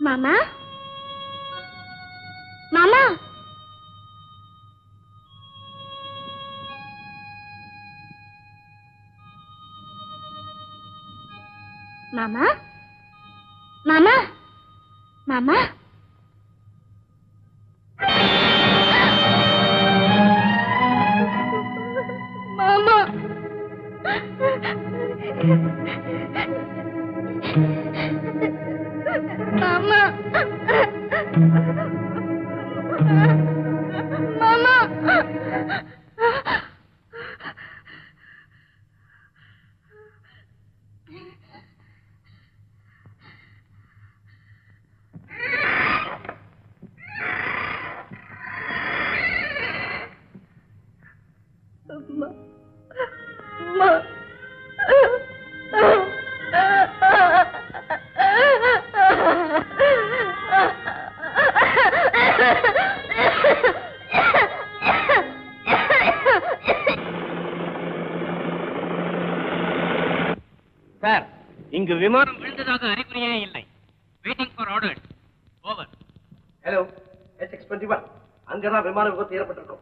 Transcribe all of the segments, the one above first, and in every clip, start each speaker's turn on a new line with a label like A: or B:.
A: मामा मामा मामा मामा मामा அம்மா அம்மா
B: இங்கு விமானம் விழுந்ததாக அறிகுறியே இல்லை. Waiting for order over
C: hello S X twenty one அங்கதான் விமான விபத்து ஏற்பட்டிருக்கும்.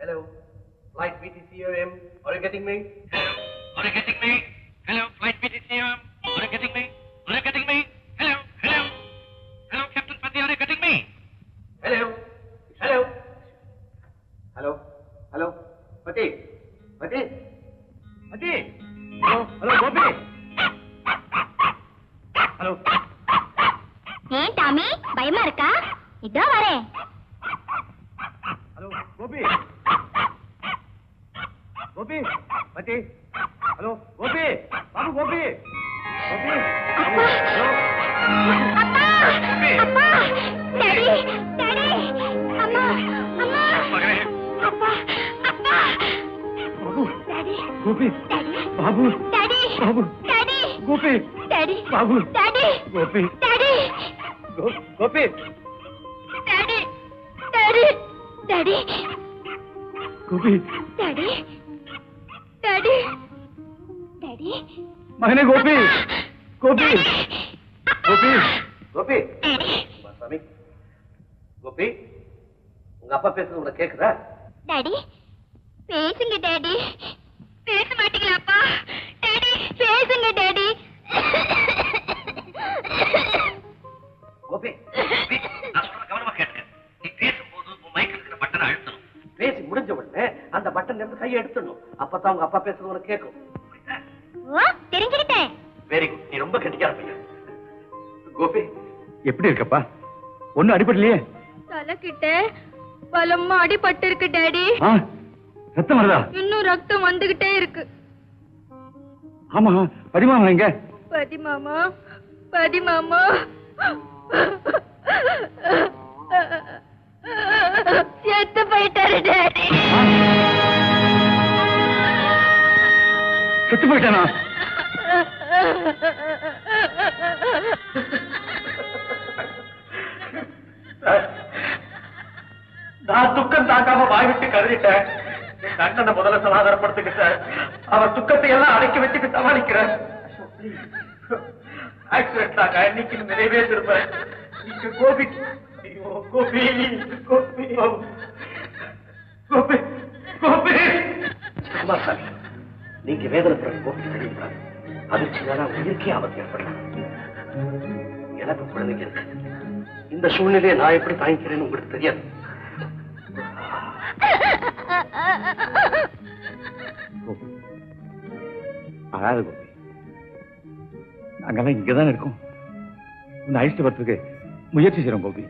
C: Hello, flight BTCOM. Are you getting me?
B: Are you getting me? Hello, flight PTCM. Are you getting me? Are you getting me? Hello, hello. Hello, Captain Pati, are you getting me?
C: Hello, hello. Hello, hello. Pati, Pati, Pati. Hello, hello, Gopi. Hello.
A: ஏன் Tommy பயமா இருக்கா இதோ வரேன்
C: hello Gopi
A: Gopi
C: మతి
A: hello
C: Gopi
A: బాబు
C: Gopi.
A: Gopi.
C: Hello.
A: Gopi.
C: బాబు.
A: బాబు.
C: గోపి.
A: బాబు.
C: Gopi. Gopi.
A: Daddy. Daddy. Daddy.
C: Gopi.
A: Daddy. Daddy daddy
C: మహిళ గోపి గోపి గోపి గోపி சாமி கோபி உங்க அப்பா பேசுறது உனக்கு கேக்குதா
A: டாடி பேசுங்க டாடி பேச மாட்டீங்களா அப்பா டாடி பேசுங்க டாடி
C: கோபி முடிஞ்ச உடனே அந்த பட்டன் இருந்து கையை எடுத்துடணும். அப்பதான் உங்க அப்பா பேசுறது உனக்கு கேட்கும்.
A: தெரிஞ்சுக்கிட்டேன்.
C: வெரி குட் நீ ரொம்ப கெட்டிக்கார பையன் கோபி
D: எப்படி இருக்கப்பா? ஒண்ணும் அடிபடலையே.
A: தலைக்கிட்ட பலமா அடிபட்டு இருக்கு டாடி.
D: ரத்தம் வருதா?
A: இன்னும் ரத்தம் வந்துகிட்டே இருக்கு.
D: ஆமா பதிமாமா எங்க?
A: பதி மாமா பதி மாமா செத்து போயிட்டாரு டாடி.
D: செத்து போயிட்டானா?
C: நான் துக்கம் தாக்காம வாய் விட்டு கருதிட்டேன் கண்ணனை முதல்ல சமாதானப்படுத்துங்க சார் அவர் துக்கத்தை எல்லாம் அடக்கி வச்சுட்டு சமாளிக்கிறேன். ஆக்சிடென்ட் தாங்க இன்னைக்கு நிறைவே திருப்பேன் கோபி கோபி கோபி கோபி கோபி. ஆமா சாமி. நீங்க வேதனைப்படுற கோபி கழிவுறாங்க அதிர்ச்சியால உயிருக்கே ஆபத்து ஏற்படலாம். எனக்கு குழந்தைங்க இருக்கு. இந்த சூழ்நிலையை நான் எப்படி தாங்கிக்கிறேன்னு உங்களுக்கு தெரியாது.
D: கோபி அழாத கோபி. நாங்கெல்லாம் இங்கதான் இருக்கோம். உன்னை அழிச்சிட்டு வரத்துக்கு முயற்சி செய்யறோம் கோபி.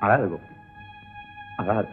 D: அழாத கோபி. آغاز